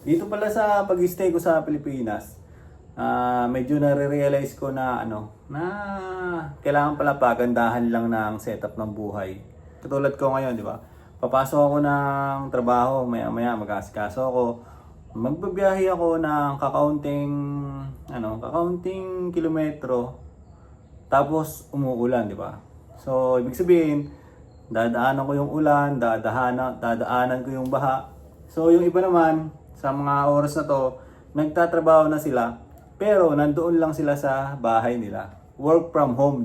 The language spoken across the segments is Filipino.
Dito pala sa pag-stay ko sa Pilipinas, ah medyo nare-realize ko na ano, na kailangan pala pagandahan lang ng setup ng buhay. Katulad ko ngayon, di ba? Papasok ako ng trabaho, maya-maya mag-aasikaso ako. Magbabiyahe ako ng kakaunting, ano, kakaunting kilometro. Tapos umuulan, di ba? So, ibig sabihin, dadaanan ko yung ulan, dadaanan, dadaanan ko yung baha. So, yung iba naman, sa mga oras na to, nagtatrabaho na sila, pero nandoon lang sila sa bahay nila. Work from home.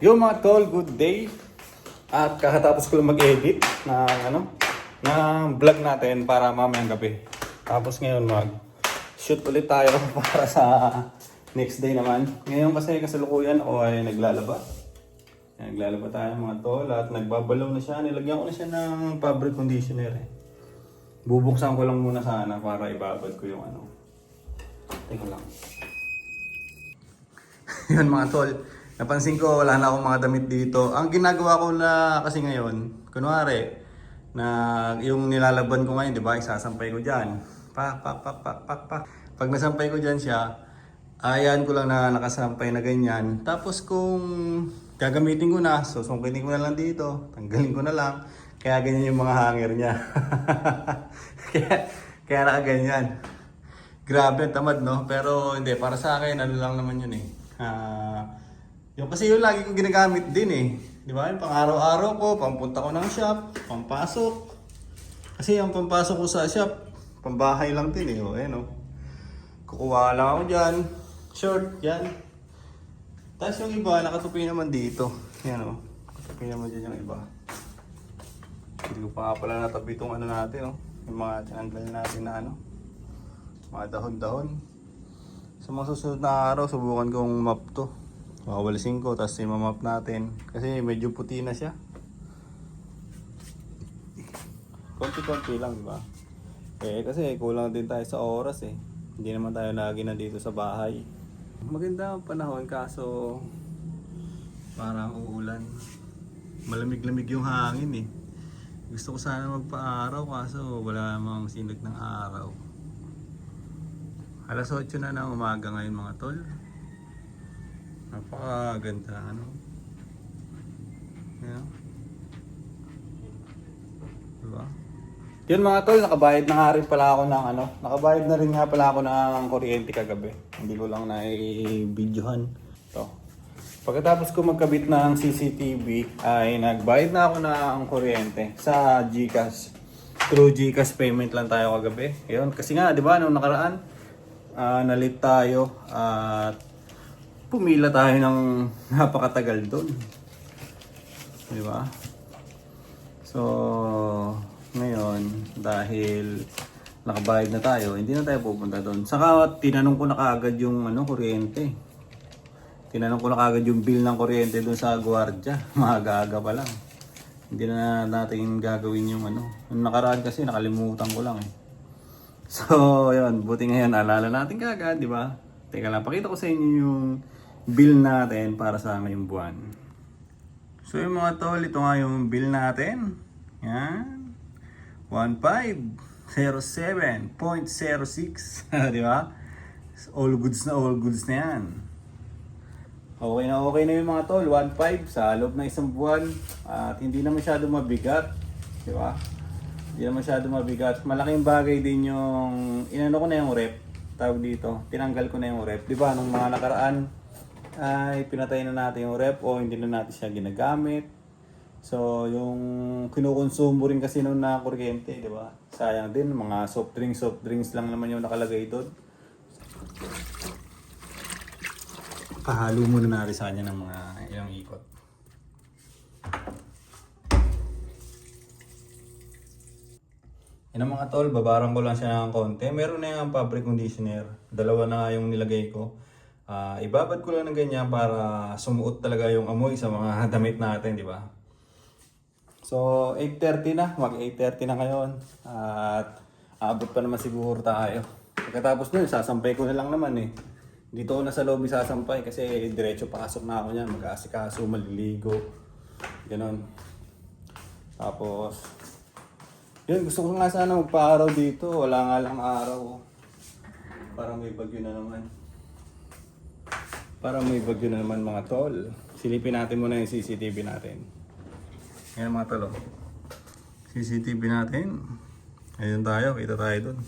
Yo mga tol, good day. At kakatapos ko lang mag-edit ng ano, ng vlog natin para mamayang gabi. Tapos ngayon mag shoot ulit tayo para sa next day naman. Ngayon kasi kasalukuyan ako ay naglalaba. Naglalaba tayo mga tol at nagbabalaw na siya. Nilagyan ko na siya ng fabric conditioner eh. Bubuksan ko lang muna sana para ibabad ko yung ano. Teka lang. Yun mga tol. Napansin ko wala na akong mga damit dito. Ang ginagawa ko na kasi ngayon, kunwari, na yung nilalaban ko ngayon, di ba, isasampay ko dyan. Pak, pak, pak, pak, pak, pak. Pag nasampay ko dyan siya, ayan ko lang na nakasampay na ganyan. Tapos kung gagamitin ko na, susungkitin ko na lang dito, tanggalin ko na lang. Kaya ganyan yung mga hanger niya. kaya, kaya nakaganyan. Grabe, tamad no? Pero hindi, para sa akin, ano lang naman yun eh. Ah, yung kasi yung lagi kong ginagamit din eh. Di ba? Yung pang araw-araw ko, pampunta ko ng shop, pampasok. Kasi yung pampasok ko sa shop, pambahay lang din eh. O, ayan o. Kukuha lang ako dyan. Short, yan. Tapos yung iba, nakatupi naman dito. Yan o. Nakatupi naman dyan yung iba. Hindi ko pa nga pala natabi itong ano natin o. Yung mga tinanggal natin na ano. Mga dahon-dahon. Sa mga susunod na araw, subukan kong map to. Wakawalisin ko, tapos imamap natin. Kasi medyo puti na siya. Konti-konti lang, di ba? Eh, kasi kulang din tayo sa oras eh. Hindi naman tayo lagi nandito sa bahay. Maganda ang panahon, kaso parang uulan. Malamig-lamig yung hangin eh. Gusto ko sana magpa-araw, kaso wala namang sinag ng araw. Alas 8 na ng umaga ngayon mga tol. Napakaganda ng ano. Yan. Diba? Yun mga tol, nakabayad na nga rin pala ako ng ano. Nakabayad na rin nga pala ako ng kuryente kagabi. Hindi ko lang na-videohan. To. Pagkatapos ko magkabit ng CCTV, ay nagbayad na ako ng kuryente sa GCash. Through GCash payment lang tayo kagabi. Yun, kasi nga, di ba, nung nakaraan, ah nalit tayo at pumila tayo ng napakatagal doon. Di ba? So, ngayon, dahil nakabayad na tayo, hindi na tayo pupunta doon. Saka tinanong ko na kaagad yung ano, kuryente. Tinanong ko na kaagad yung bill ng kuryente doon sa gwardiya. Maaga-aga pa lang. Hindi na natin gagawin yung ano. Yung nakaraan kasi nakalimutan ko lang eh. So, yun. Buti ngayon, alala natin kagad, di ba? Teka lang, pakita ko sa inyo yung bill natin para sa ngayong buwan. So, yung mga tol, ito nga yung bill natin. Yan. 1507.06. di ba? All goods na all goods na yan. Okay na okay na yung mga tol. 1.5 sa loob ng isang buwan. At hindi na masyado mabigat. Di ba? Hindi na masyado mabigat. Malaking bagay din yung inano ko na yung rep. Tawag dito. Tinanggal ko na yung rep. Di ba? Nung mga nakaraan ay pinatay na natin yung rep o hindi na natin siya ginagamit. So, yung kinukonsumo rin kasi nung na kuryente, di ba? Sayang din, mga soft drinks, soft drinks lang naman yung nakalagay doon. Pahalo muna natin sa kanya ng mga ilang ikot. Yan ang mga tol, babarang ko lang siya ng konti. Meron na yung fabric conditioner. Dalawa na yung nilagay ko. Ah, ibabad ko lang ng ganyan para sumuot talaga yung amoy sa mga damit natin, di ba? So, 8.30 na. Mag 8.30 na ngayon. At abot pa naman siguro tayo. Pagkatapos nun, sasampay ko na lang naman eh. Dito ko na sa lobby sasampay kasi diretso pasok na ako niyan. Mag-aasikaso, maliligo. Ganon. Tapos, yun, gusto ko nga sana magpa-araw dito. Wala nga lang araw. Para may bagyo na naman. Para may bagyo na naman mga tol. Silipin natin muna yung CCTV natin. Ngayon mga tol. oh. CCTV natin. Ayun tayo, kita tayo dun.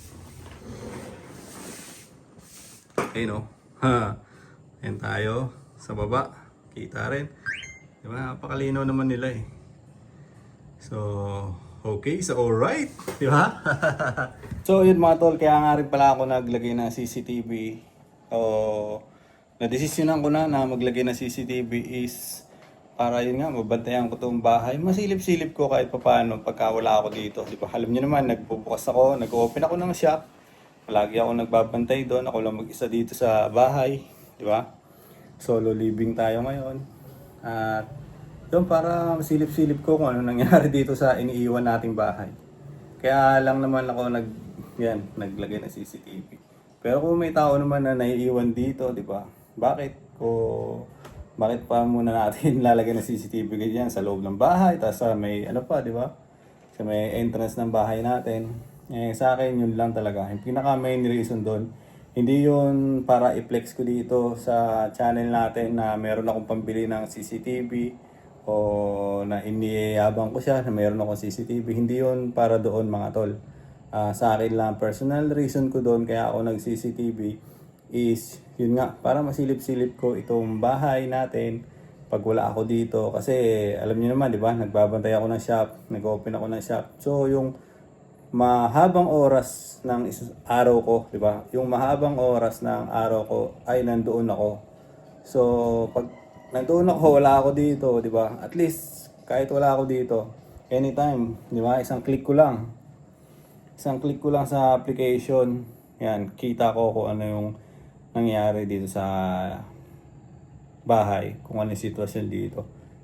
Okay no? Ha. Ayun tayo. Sa baba. Kita rin. Diba? Napakalinaw naman nila eh. So, okay. So, alright. Di ba? so, yun mga tol. Kaya nga rin pala ako naglagay ng CCTV. O, nadesisyonan ko na na maglagay ng CCTV is para yun nga, mabantayan ko itong bahay. Masilip-silip ko kahit papaano pagka wala ako dito. Di ba? Alam niyo naman, nagbubukas ako, nag-open ako ng shop. Palagi ako nagbabantay doon. Ako lang mag-isa dito sa bahay. Di ba? Solo living tayo ngayon. At yun, para masilip-silip ko kung ano nangyari dito sa iniiwan nating bahay. Kaya lang naman ako nag, yan, naglagay ng CCTV. Pero kung may tao naman na naiiwan dito, di ba? Bakit? O bakit pa muna natin lalagay ng CCTV ganyan sa loob ng bahay, tapos sa may ano pa, di ba? Sa may entrance ng bahay natin. Eh, sa akin, yun lang talaga. Yung pinaka main reason doon, hindi yun para i-flex ko dito sa channel natin na meron akong pambili ng CCTV o na iniyabang ko siya na meron akong CCTV. Hindi yun para doon mga tol. Ah, sa akin lang, personal reason ko doon kaya ako nag-CCTV is yun nga, para masilip-silip ko itong bahay natin pag wala ako dito. Kasi alam niyo naman, di ba, nagbabantay ako ng shop, nag-open ako ng shop. So yung mahabang oras ng araw ko, di ba? Yung mahabang oras ng araw ko ay nandoon ako. So, pag nandoon ako, wala ako dito, di ba? At least, kahit wala ako dito, anytime, di ba? Isang click ko lang. Isang click ko lang sa application. Yan, kita ko kung ano yung nangyari dito sa bahay, kung ano yung sitwasyon dito.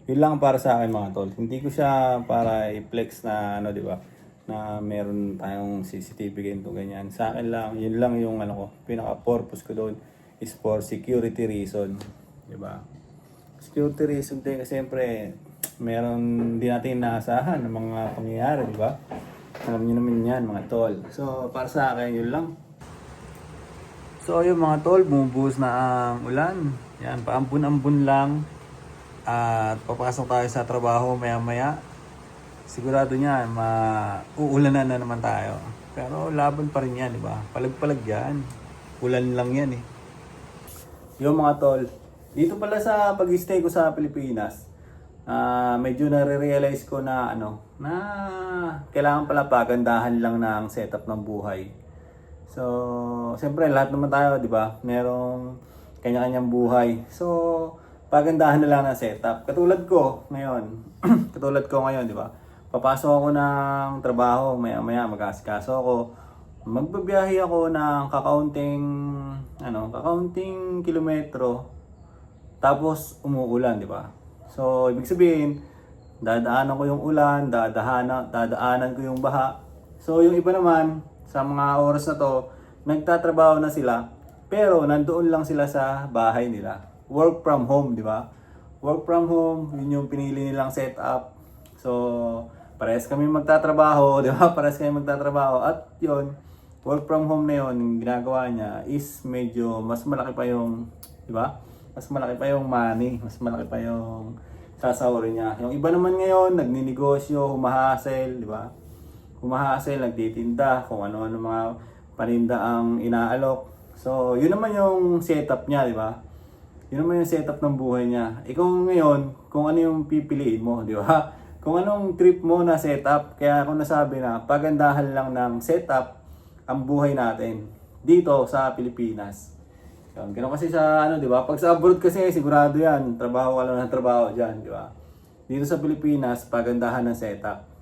Yun lang para sa akin mga tol. Hindi ko siya para i-flex na ano, di ba? Na meron tayong CCTV ganito ganyan. Sa akin lang, yun lang yung ano ko, pinaka-purpose ko doon is for security reason. Di ba? Security reason din kasi siyempre meron din natin inaasahan ng mga pangyayari, di ba? Alam niyo naman yan mga tol. So, para sa akin, yun lang. So yung mga tol, bumubuhos na ang ulan. Yan, paambun-ambun lang. At papasok tayo sa trabaho maya-maya. Sigurado niyan, mauulanan na naman tayo. Pero laban pa rin yan, di ba? Palag-palag yan. Ulan lang yan eh. Yung mga tol, dito pala sa pag-stay ko sa Pilipinas, ah medyo nare-realize ko na ano, na kailangan pala pagandahan lang ng setup ng buhay. So, siyempre lahat naman tayo, 'di ba? Merong kanya-kanyang buhay. So, pagandahan na lang ng setup. Katulad ko ngayon. katulad ko ngayon, 'di ba? Papasok ako ng trabaho, maya-maya mag-aasikaso ako. Magbabiyahe ako ng kakaunting ano, kakaunting kilometro. Tapos umuulan, 'di ba? So, ibig sabihin, dadaanan ko yung ulan, dadaanan, dadaanan ko yung baha. So, yung iba naman, sa mga oras na to, nagtatrabaho na sila, pero nandoon lang sila sa bahay nila. Work from home, di ba? Work from home, yun yung pinili nilang setup. So, parehas kami magtatrabaho, di ba? Parehas kami magtatrabaho. At yun, work from home na yun, ginagawa niya is medyo mas malaki pa yung, di ba? Mas malaki pa yung money, mas malaki pa yung sasahurin niya. Yung iba naman ngayon, nagninegosyo, humahasel, di ba? Humahasel, nagtitinda, kung ano-ano mga paninda ang inaalok. So, yun naman yung setup niya, di ba? Yun naman yung setup ng buhay niya. Ikaw ngayon, kung ano yung pipiliin mo, di ba? Kung anong trip mo na setup, kaya ako nasabi na pagandahan lang ng setup ang buhay natin dito sa Pilipinas. Yun, ganun kasi sa ano, di ba? Pag sa abroad kasi sigurado yan, trabaho ka lang ng trabaho dyan, di ba? Dito sa Pilipinas, pagandahan ng setup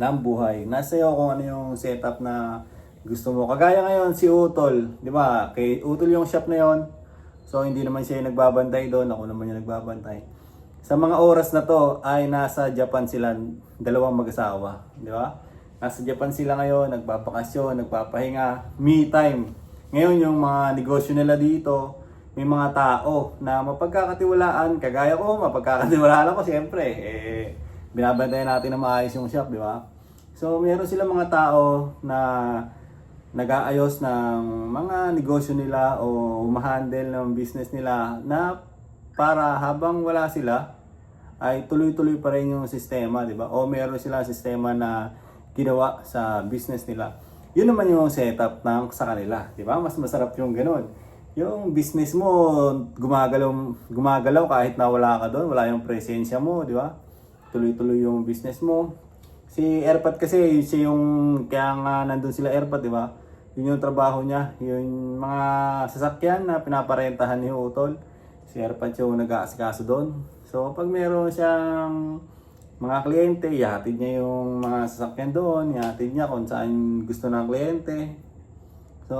ng buhay. Nasa iyo kung ano yung setup na gusto mo. Kagaya ngayon si Utol, di ba? Kay Utol yung shop na yon. So hindi naman siya yung nagbabantay doon, ako naman yung nagbabantay. Sa mga oras na to ay nasa Japan sila dalawang mag-asawa, di ba? Nasa Japan sila ngayon, nagbabakasyon, nagpapahinga, me time. Ngayon yung mga negosyo nila dito, may mga tao na mapagkakatiwalaan, kagaya ko, mapagkakatiwalaan ako siyempre. Eh, binabantayan natin na maayos yung shop, di ba? So, meron sila mga tao na nag-aayos ng mga negosyo nila o umahandle ng business nila na para habang wala sila, ay tuloy-tuloy pa rin yung sistema, di ba? O meron sila sistema na ginawa sa business nila. Yun naman yung setup ng sa kanila, di ba? Mas masarap yung ganun. Yung business mo, gumagalaw, gumagalaw kahit na wala ka doon, wala yung presensya mo, di ba? Tuloy-tuloy yung business mo. Si Airpat kasi, siya yung, kaya nga nandun sila Airpat, di ba? Yun yung trabaho niya, yung mga sasakyan na pinaparentahan ni Utol. Si Airpat yung nag-aasikaso doon. So, pag meron siyang mga kliyente, ihatid niya yung mga sasakyan doon, ihatid niya kung saan gusto ng kliyente. So,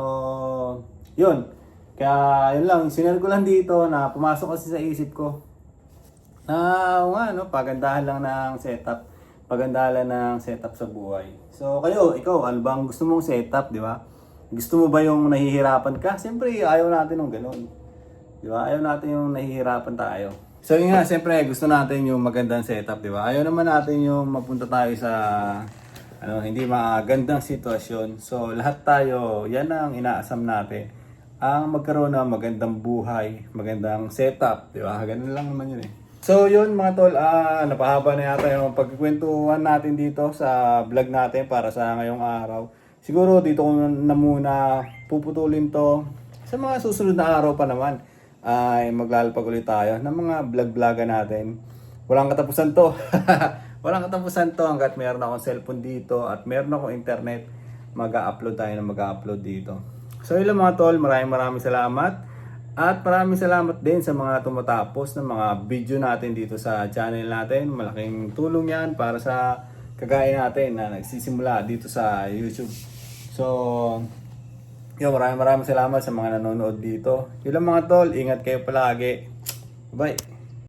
yun. Kaya, yun lang, sinare ko lang dito na pumasok kasi sa isip ko. Na, oo nga, pagandahan lang ng setup. Pagandahan ng setup sa buhay. So, kayo, ikaw, ano bang gusto mong setup, di ba? Gusto mo ba yung nahihirapan ka? Siyempre, ayaw natin ng ganun. Di ba? Ayaw natin yung nahihirapan tayo. So yun nga, siyempre gusto natin yung magandang setup, di ba? Ayaw naman natin yung mapunta tayo sa ano, hindi magandang sitwasyon. So lahat tayo, yan ang inaasam natin. Ang magkaroon ng magandang buhay, magandang setup, di ba? Ganun lang naman yun eh. So yun mga tol, ah, napahaba na yata yung pagkikwentuhan natin dito sa vlog natin para sa ngayong araw. Siguro dito ko na muna puputulin to sa mga susunod na araw pa naman ay maglalapag ulit tayo ng mga vlog-vloga natin. Walang katapusan to. Walang katapusan to hanggat meron akong cellphone dito at meron akong internet. Mag-upload tayo na mag-upload dito. So yun lang mga tol, maraming maraming salamat. At maraming salamat din sa mga tumatapos ng mga video natin dito sa channel natin. Malaking tulong yan para sa kagaya natin na nagsisimula dito sa YouTube. So, yun, maraming maraming salamat sa mga nanonood dito. Yun lang mga tol, ingat kayo palagi. Bye!